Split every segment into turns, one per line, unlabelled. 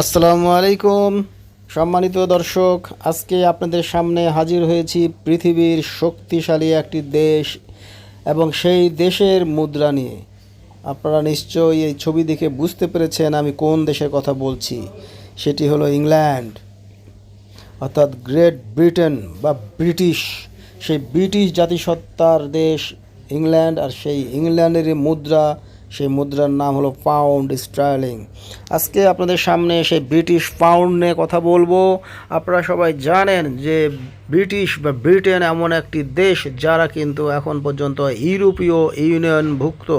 আসসালামু আলাইকুম, সম্মানিত দর্শক, আজকে আপনাদের সামনে হাজির হয়েছি পৃথিবীর শক্তিশালী একটি দেশ এবং সেই দেশের মুদ্রা নিয়ে। আপনারা নিশ্চয়ই এই ছবি দেখে বুঝতে পেরেছেন আমি কোন দেশের কথা বলছি। সেটি হলো ইংল্যান্ড। অর্থাৎ গ্রেট ব্রিটেন বা ব্রিটিশ, সেই ব্রিটিশ জাতিসত্তার দেশ ইংল্যান্ড আর সেই ইংল্যান্ডেরই মুদ্রা সেই মুদ্রার নাম হলো পাউন্ড স্টার্লিং আজকে আপনাদের সামনে সেই ব্রিটিশ পাউন্ড নিয়ে কথা বলব। আপনারা সবাই জানেন যে ব্রিটিশ বা ব্রিটেন এমন একটি দেশ যারা কিন্তু এখন পর্যন্ত ইউরোপীয় ইউনিয়নভুক্ত।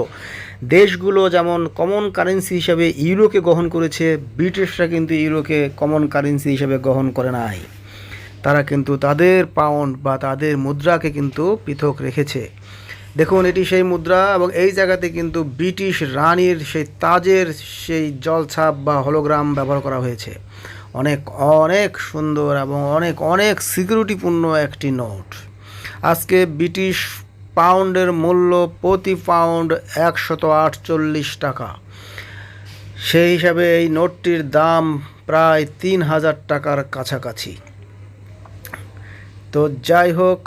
দেশগুলো যেমন কমন কারেন্সি হিসাবে ইউরোকে গ্রহণ করেছে ব্রিটিশরা কিন্তু ইউরোকে কমন কারেন্সি হিসাবে গ্রহণ করে নাই। তারা কিন্তু তাদের পাউন্ড বা তাদের মুদ্রাকে কিন্তু পৃথক রেখেছে। দেখুন, এটি সেই মুদ্রা এবং এই জায়গাতে কিন্তু ব্রিটিশ রানীর সেই তাজের সেই জলছাপ বা হলোগ্রাম ব্যবহার করা হয়েছে। অনেক অনেক সুন্দর এবং অনেক অনেক সিকিউরিটিপূর্ণ একটি নোট। আজকে ব্রিটিশ পাউন্ডের মূল্য প্রতি পাউন্ড একশত আটচল্লিশ টাকা। সেই হিসাবে এই নোটটির দাম প্রায় তিন হাজার টাকার কাছাকাছি। তো যাই হোক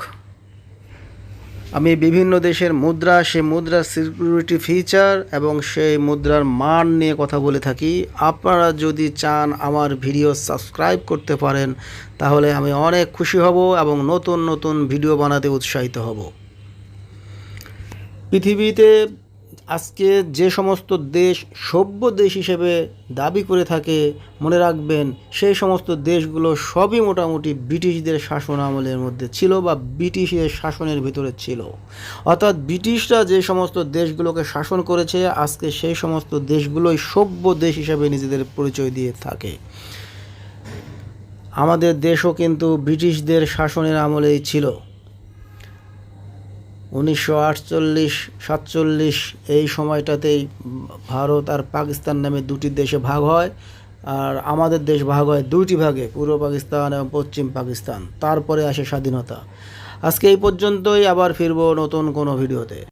আমি বিভিন্ন দেশের মুদ্রা সে মুদ্রার সিকিউরিটি ফিচার এবং সেই মুদ্রার মান নিয়ে কথা বলে থাকি। আপনারা যদি চান আমার ভিডিও সাবস্ক্রাইব করতে পারেন, তাহলে আমি অনেক খুশি হব এবং নতুন নতুন ভিডিও বানাতে উৎসাহিত হব। পৃথিবীতে আজকে যে সমস্ত দেশ সভ্য দেশ হিসেবে দাবি করে থাকে, মনে রাখবেন, সেই সমস্ত দেশগুলো সবই মোটামুটি ব্রিটিশদের শাসন আমলের মধ্যে ছিল বা ব্রিটিশের শাসনের ভিতরে ছিল। অর্থাৎ ব্রিটিশরা যে সমস্ত দেশগুলোকে শাসন করেছে, আজকে সেই সমস্ত দেশগুলোই সভ্য দেশ হিসেবে নিজেদের পরিচয় দিয়ে থাকে। আমাদের দেশও কিন্তু ব্রিটিশদের শাসনের আমলেই ছিল। উনিশশো আটচল্লিশ, সাতচল্লিশ, এই সময়টাতেই ভারত আর পাকিস্তান নামে দুটি দেশে ভাগ হয়। আর আমাদের দেশ ভাগ হয় দুইটি ভাগে, পূর্ব পাকিস্তান এবং পশ্চিম পাকিস্তান। তারপরে আসে স্বাধীনতা। আজকে এই পর্যন্তই, আবার ফিরবো নতুন কোনো ভিডিওতে।